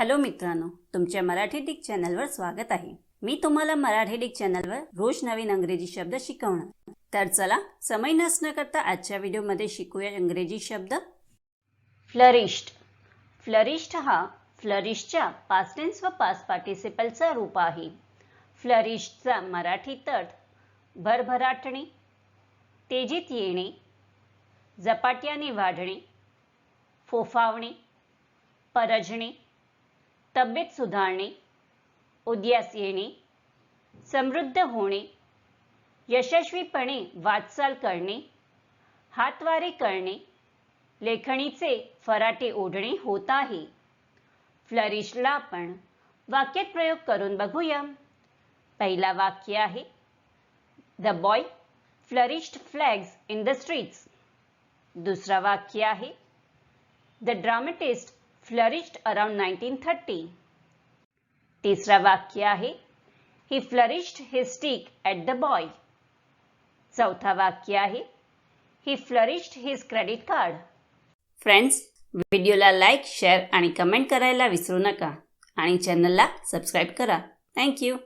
Hello मित्रांनो तुमच्या Marathi Dick चॅनलवर स्वागत आहे. मी तुम्हाला मराठी डिक चॅनलवर रोज नवीन अंग्रेजी शब्द शिकवणार. तर चला समय नसणं करता आजच्या व्हिडिओमध्ये शिकूया इंग्रजी शब्द. फ्लरिश्ड फ्लरिश्ड हा फ्लरिशच्या पास्टेन्स व पास पार्टिसिपलचा रूप आहे. फ्लरिशचा मराठी तट भरभराटणे तेजीत येणे झपाट्याने वाढणे फोफावणे परजणे तब्येत सुधारणे उद्यास येणे समृद्ध होणे यशस्वीपणे वाटचाल करणे हातवारे करणे लेखणीचे फराटे ओढणे होत आहे. फ्लरिशला आपण वाक्यात प्रयोग करून बघूया. पहिला वाक्य आहे the boy flourished flags in the streets. दुसरा वाक्य आहे द ड्रामेटिस्ट फ्लरिश्ड अराउंड 1930 तिसरा वाक्य आहे he flourished his stick at the boy चौथा वाक्य आहे he flourished his credit card friends व्हिडिओला लाईक शेअर आणि कमेंट करायला विसरू नका. आणि चॅनलला सबस्क्राईब करा. थँक्यू